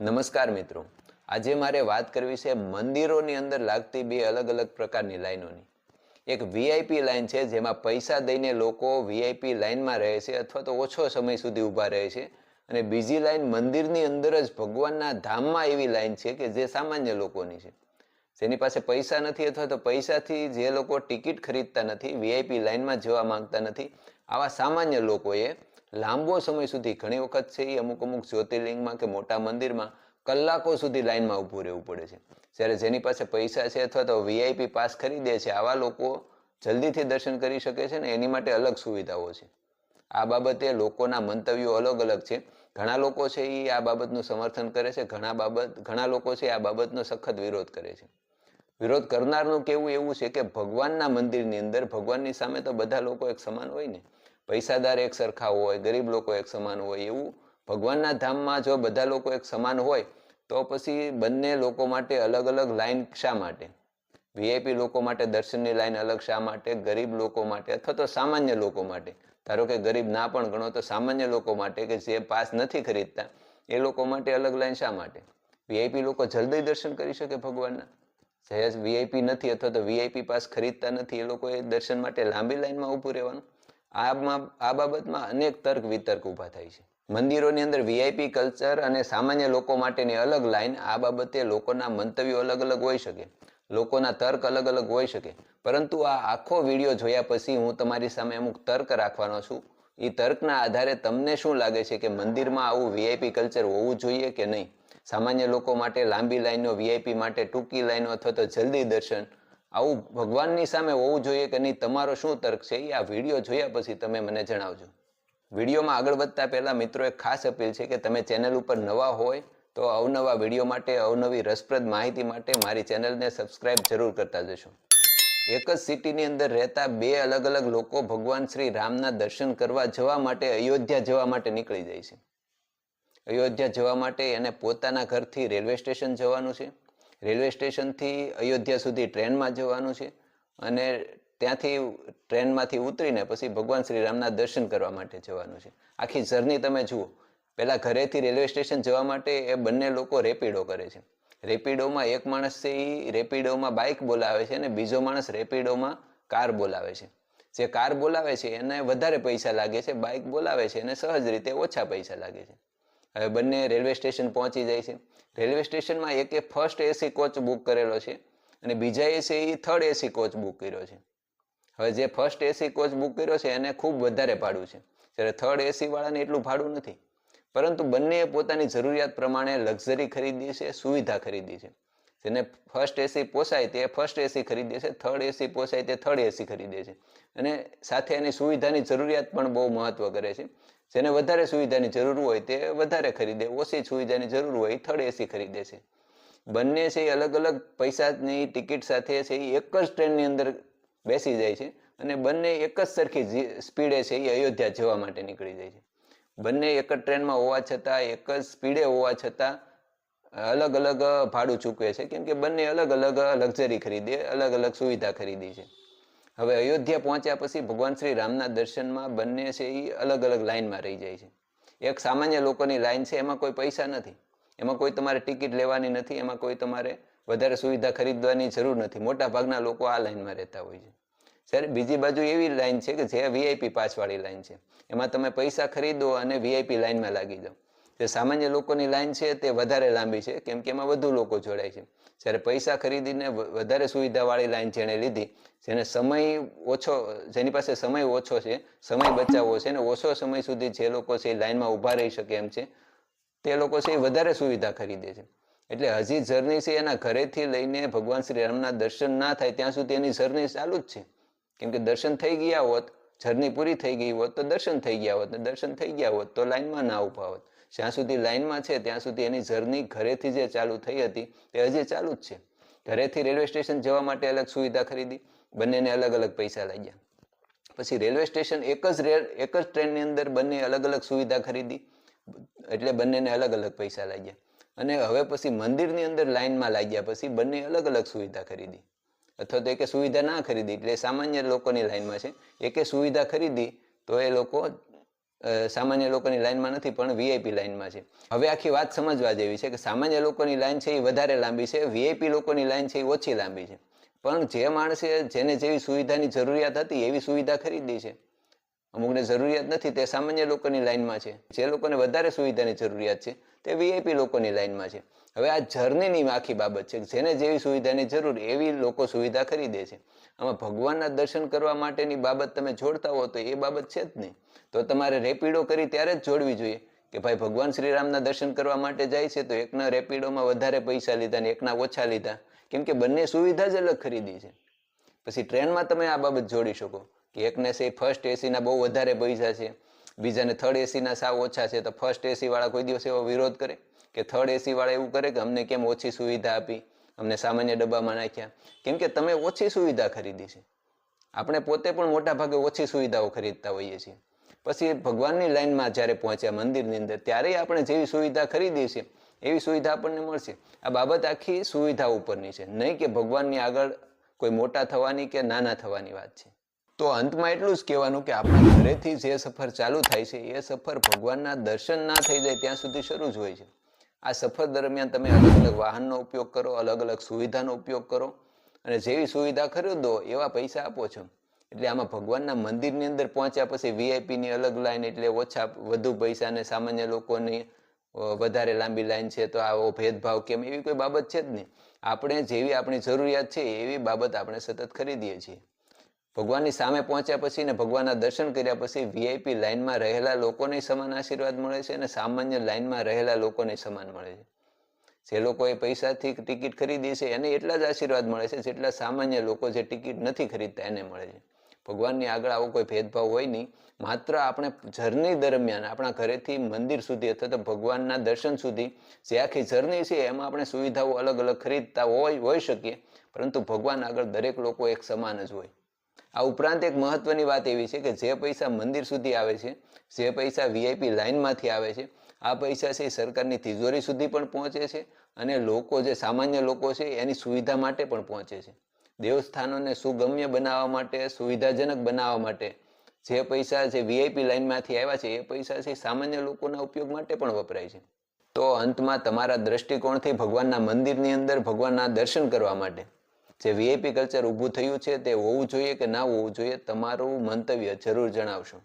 નમસ્કાર મિત્રો. આજે મારે વાત કરવી છે મંદિરોની અંદર લાગતી બે અલગ અલગ પ્રકારની લાઈનોની. એક વીઆઈપી લાઈન છે જેમાં પૈસા દઈને લોકો વીઆઈપી લાઈનમાં રહે છે અથવા તો ઓછો સમય સુધી ઊભા રહે છે. અને બીજી લાઈન મંદિરની અંદર જ ભગવાનના ધામમાં એવી લાઈન છે કે જે સામાન્ય લોકોની છે. જેની પાસે પૈસા નથી અથવા તો પૈસાથી જે લોકો ટિકિટ ખરીદતા નથી વીઆઈપી લાઈનમાં જવા માંગતા નથી, આવા સામાન્ય લોકોએ લાંબો સમય સુધી ઘણી વખત છે એ અમુક અમુક જ્યોતિર્લિંગમાં કે મોટા મંદિરમાં કલાકો સુધી લાઇનમાં ઊભું રહેવું પડે છે. જ્યારે જેની પાસે પૈસા છે અથવા તો વીઆઈપી પાસ ખરીદે છે, આવા લોકો જલ્દીથી દર્શન કરી શકે છે ને એની માટે અલગ સુવિધાઓ છે. આ બાબતે લોકોના મંતવ્યો અલગ અલગ છે. ઘણા લોકો છે એ આ બાબતનું સમર્થન કરે છે, ઘણા બાબત, ઘણા લોકો છે આ બાબતનો સખત વિરોધ કરે છે. વિરોધ કરનારનું કેવું એવું છે કે ભગવાનના મંદિરની અંદર ભગવાનની સામે તો બધા લોકો એક સમાન હોય ને? પૈસાદાર એક સરખા હોય, ગરીબ લોકો એક સમાન હોય એવું, ભગવાનના ધામમાં જો બધા લોકો એક સમાન હોય, તો પછી બંને લોકો માટે અલગ અલગ લાઈન શા માટે? વીઆઈપી લોકો માટે દર્શનની લાઈન અલગ શા માટે? ગરીબ લોકો માટે અથવા તો સામાન્ય લોકો માટે? ધારો કે ગરીબ ના પણ ગણો તો સામાન્ય લોકો માટે કે જે પાસ નથી ખરીદતા, એ લોકો માટે અલગ લાઈન શા માટે? વીઆઈપી લોકો જલ્દી દર્શન કરી શકે ભગવાનના? સહેજ વીઆઈપી નથી અથવા તો વીઆઈપી પાસ ખરીદતા નથી, એ લોકોએ દર્શન માટે લાંબી લાઈનમાં ઊભું રહેવાનું? આમાં, આ બાબતમાં અનેક તર્ક વિતર્ક ઊભા થાય છે. મંદિરોની અંદર વીઆઈપી કલ્ચર અને સામાન્ય લોકો માટેની અલગ લાઈન, આ બાબતે લોકોના મંતવ્યો અલગ અલગ હોઈ શકે. લોકોના તર્ક અલગ અલગ હોઈ શકે. પરંતુ આ આખો વીડિયો જોયા પછી હું તમારી સામે અમુક તર્ક રાખવાનો છું. એ તર્કના આધારે તમને શું લાગે છે કે મંદિરમાં આવું વીઆઈપી કલ્ચર હોવું જોઈએ કે નહીં? સામાન્ય લોકો માટે લાંબી લાઈનો વીઆઈપી માટે ટૂંકી લાઈનો અથવા તો જલ્દી દર્શન આવું ભગવાનની સામે હોવું જોઈએ કે નહીં, તમારો શું તર્ક છે? એ આ વીડિયો જોયા પછી તમે મને જણાવજો. વિડીયોમાં આગળ વધતા પહેલાં મિત્રો એક ખાસ અપીલ છે કે તમે ચેનલ ઉપર નવા હોય તો અવનવા વીડિયો માટે, અવનવી રસપ્રદ માહિતી માટે મારી ચેનલને સબસ્ક્રાઇબ જરૂર કરતા જશો. એક જ સિટીની અંદર રહેતા બે અલગ અલગ લોકો ભગવાન શ્રી રામના દર્શન કરવા જવા માટે, અયોધ્યા જવા માટે નીકળી જાય છે. અયોધ્યા જવા માટે એને પોતાના ઘરથી રેલવે સ્ટેશન જવાનું છે. રેલવે સ્ટેશનથી અયોધ્યા સુધી ટ્રેનમાં જવાનું છે અને ત્યાંથી ટ્રેનમાંથી ઉતરીને પછી ભગવાન શ્રી રામના દર્શન કરવા માટે જવાનું છે. આખી જર્ની તમે જુઓ. પહેલાં ઘરેથી રેલવે સ્ટેશન જવા માટે એ બંને લોકો રેપિડો કરે છે. રેપિડોમાં એક માણસ છે એ રેપિડોમાં બાઇક બોલાવે છે અને બીજો માણસ રેપિડોમાં કાર બોલાવે છે. જે કાર બોલાવે છે એને વધારે પૈસા લાગે છે, બાઇક બોલાવે છે એને સહજ રીતે ઓછા પૈસા લાગે છે. હવે બંને રેલવે સ્ટેશન પહોંચી જાય છે. રેલવે સ્ટેશનમાં એકે ફર્સ્ટ એસી કોચ બુક કરેલો છે અને બીજા એસી એ થર્ડ એસી કોચ બુક કર્યો છે. હવે જે ફર્સ્ટ એસી કોચ બુક કર્યો છે એને ખૂબ વધારે ભાડું છે. જ્યારે થર્ડ એસી વાળાને એટલું ભાડું નથી. પરંતુ બંનેએ પોતાની જરૂરિયાત પ્રમાણે લક્ઝરી ખરીદી છે, સુવિધા ખરીદી છે. જેને ફર્સ્ટ એસી પોસાય તે ફર્સ્ટ એસી ખરીદે છે થર્ડ એસી પોસાય તે થર્ડ એસી ખરીદે છે. અને સાથે એની સુવિધાની જરૂરિયાત પણ બહુ મહત્વ કરે છે. જેને વધારે સુવિધાની જરૂર હોય તે વધારે ખરીદે, ઓછી સુવિધાની જરૂર હોય થર્ડ એસી ખરીદે છે. બંને છે એ અલગ અલગ પૈસાની ટિકિટ સાથે છે એ એક જ ટ્રેનની અંદર બેસી જાય છે અને બંને એક જ સરખી સ્પીડે છે એ અયોધ્યા જવા માટે નીકળી જાય છે. બંને એક જ ટ્રેનમાં હોવા છતાં, એક જ સ્પીડે હોવા છતાં અલગ અલગ ભાડું ચૂકવે છે. કેમ કે બંને અલગ અલગ લક્ઝરી ખરીદે, અલગ અલગ સુવિધા ખરીદી છે. હવે અયોધ્યા પહોંચ્યા પછી ભગવાન શ્રી રામના દર્શનમાં બંને છે એ અલગ અલગ લાઇનમાં રહી જાય છે. એક સામાન્ય લોકોની લાઇન છે, એમાં કોઈ પૈસા નથી. એમાં કોઈ તમારે ટિકિટ લેવાની નથી, એમાં કોઈ તમારે વધારે સુવિધા ખરીદવાની જરૂર નથી. મોટા ભાગના લોકો આ લાઇનમાં રહેતા હોય છે. જ્યારે બીજી બાજુ એવી લાઈન છે કે જે વીઆઈપી પાસવાળી લાઇન છે. એમાં તમે પૈસા ખરીદો અને વીઆઈપી લાઇનમાં લાગી જાઓ. જે સામાન્ય લોકોની લાઈન છે તે વધારે લાંબી છે, કેમ કે એમાં વધુ લોકો જોડાય છે. જ્યારે પૈસા ખરીદીને વધારે સુવિધાવાળી લાઈન જેણે લીધી, જેને સમય ઓછો, જેની પાસે સમય ઓછો છે, સમય બચાવવો છે, અને ઓછો સમય સુધી જે લોકો છે એ લાઈનમાં ઊભા રહી શકે એમ છે, તે લોકો છે એ વધારે સુવિધા ખરીદે છે. એટલે હજી જર્ની છે એના ઘરેથી લઈને ભગવાન શ્રી રામના દર્શન ના થાય ત્યાં સુધી એની જર્ની ચાલુ જ છે. કેમ કે દર્શન થઈ ગયા હોત, જર્ની પૂરી થઈ ગઈ હોત, તો દર્શન થઈ ગયા હોત, ને દર્શન થઈ ગયા હોત, તો લાઈનમાં ના ઊભા હોત. જ્યાં સુધી લાઇનમાં છે, ત્યાં સુધી એની જર્ની ઘરેથી જે ચાલુ થઈ હતી, તે હજી ચાલુ જ છે. ઘરેથી રેલવે સ્ટેશન જવા માટે અલગ સુવિધા ખરીદી, બંનેને અલગ અલગ પૈસા લાગ્યા. પછી રેલવે સ્ટેશન એક જ એક જ ટ્રેનની અંદર બંને અલગ અલગ સુવિધા ખરીદી, એટલે બંનેને અલગ અલગ પૈસા લાગ્યા. અને હવે પછી મંદિરની અંદર લાઇનમાં લાગ્યા પછી બંને અલગ અલગ સુવિધા ખરીદી. અથવા તો એકે સુવિધા ના ખરીદી, એટલે સામાન્ય લોકોની લાઇનમાં છે, એકે સુવિધા ખરીદી, તો એ લોકો સામાન્ય લોકોની લાઈનમાં નથી, પણ વીઆઈપી લાઈનમાં છે. હવે આખી વાત સમજવા જેવી છે કે સામાન્ય લોકોની લાઈન છે એ વધારે લાંબી છે વીઆઈપી લોકોની લાઈન છે એ ઓછી લાંબી છે. પણ જે માણસે જેને જેવી સુવિધાની જરૂરિયાત હતી એવી સુવિધા ખરીદી છે. અમુકને જરૂરિયાત નથી, તે સામાન્ય લોકોની લાઈનમાં છે. જે લોકોને વધારે સુવિધાની જરૂરિયાત છે તે વીઆઈપી લોકોની લાઈનમાં છે. હવે આ જર્નીની આખી બાબત છે જેને જેવી સુવિધાની જરૂર, એવી લોકો સુવિધા ખરીદે છે. આમાં ભગવાનના દર્શન કરવા માટેની બાબત તમે જોડતા હો તો એ બાબત છે જ નહીં. તો તમારે રેપિડો કરી ત્યારે જ જોડવી જોઈએ કે ભાઈ ભગવાન શ્રીરામના દર્શન કરવા માટે જાય છે તો એકના રેપિડોમાં વધારે પૈસા લીધા ને એકના ઓછા લીધા. કેમ કે બંને સુવિધા જ અલગ ખરીદી છે. પછી ટ્રેનમાં તમે આ બાબત જોડી શકો કે એકને સે ફર્સ્ટ એસીના બહુ વધારે પૈસા છે. બીજાને થર્ડ એસીના સાવ ઓછા છે તો ફર્સ્ટ એસી વાળા કોઈ દિવસ એવો વિરોધ કરે કે થર્ડ એસી વાળા એવું કરે કે અમને કેમ ઓછી સુવિધા આપી, અમને સામાન્ય ડબ્બામાં નાખ્યા? કેમ કે તમે ઓછી સુવિધા ખરીદી છે. આપણે પોતે પણ મોટા ભાગે ઓછી સુવિધાઓ ખરીદતા હોઈએ છીએ. પછી ભગવાનની લાઈનમાં જ્યારે પહોંચ્યા મંદિરની અંદર ત્યારે આપણે જેવી સુવિધા ખરીદી છે એવી સુવિધા આપણને મળશે. આ બાબત આખી સુવિધા ઉપરની છે. નહીં કે ભગવાનની આગળ કોઈ મોટા થવાની કે નાના થવાની વાત છે. તો અંતમાં એટલું જ કહેવાનું કે આપણા ઘરેથી જે સફર ચાલુ થાય છે, એ સફર ભગવાનના દર્શન ના થઈ જાય ત્યાં સુધી શરૂ જ હોય છે. આ સફર દરમિયાન તમે અલગ અલગ વાહનનો ઉપયોગ કરો, અલગ અલગ સુવિધાનો ઉપયોગ કરો અને જેવી સુવિધા ખરીદો એવા પૈસા આપો છો. એટલે આમાં ભગવાનના મંદિરની અંદર પહોંચ્યા પછી વીઆઈપીની અલગ લાઈન એટલે ઓછા વધુ પૈસા અને સામાન્ય લોકોની વધારે લાંબી લાઈન છે તો આવો ભેદભાવ કેમ એવી કોઈ બાબત છે જ નહીં. આપણે જેવી આપણી જરૂરિયાત છે એવી બાબત આપણે સતત ખરીદીએ છીએ. ભગવાનની સામે પહોંચ્યા પછી ને ભગવાનના દર્શન કર્યા પછી વીઆઈપી લાઇનમાં રહેલા લોકોને સમાન આશીર્વાદ મળે છે અને સામાન્ય લાઇનમાં રહેલા લોકોને સમાન મળે છે. જે લોકોએ પૈસાથી ટિકિટ ખરીદી છે એને એટલા જ આશીર્વાદ મળે છે જેટલા સામાન્ય લોકો જે ટિકિટ નથી ખરીદતા એને મળે છે. ભગવાનની આગળ આવો કોઈ ભેદભાવ હોય નહીં. માત્ર આપણે જર્ની દરમિયાન આપણા ઘરેથી મંદિર સુધી અથવા તો ભગવાનના દર્શન સુધી જે આખી જર્ની છે એમાં આપણે સુવિધાઓ અલગ અલગ ખરીદતા હોય હોઈ શકીએ. પરંતુ ભગવાન આગળ દરેક લોકો એક સમાન જ હોય. આ ઉપરાંત એક મહત્વની વાત એવી છે કે જે પૈસા મંદિર સુધી આવે છે, જે પૈસા વીઆઈપી લાઇનમાંથી આવે છે, આ પૈસા છે સરકારની તિજોરી સુધી પણ પહોંચે છે અને લોકો જે સામાન્ય લોકો છે એની સુવિધા માટે પણ પહોંચે છે. દેવસ્થાનોને સુગમ્ય બનાવવા માટે, સુવિધાજનક બનાવવા માટે જે પૈસા જે વીઆઈપી લાઇનમાંથી આવ્યા છે, એ પૈસા છે સામાન્ય લોકોના ઉપયોગ માટે પણ વપરાય છે. તો અંતમાં તમારા દ્રષ્ટિકોણથી ભગવાનના મંદિરની અંદર ભગવાનના દર્શન કરવા માટે જે વીઆઈપી કલ્ચર ઊભું થયું છે તે હોવું જોઈએ કે ના હોવું જોઈએ તમારું મંતવ્ય જરૂર જણાવશો.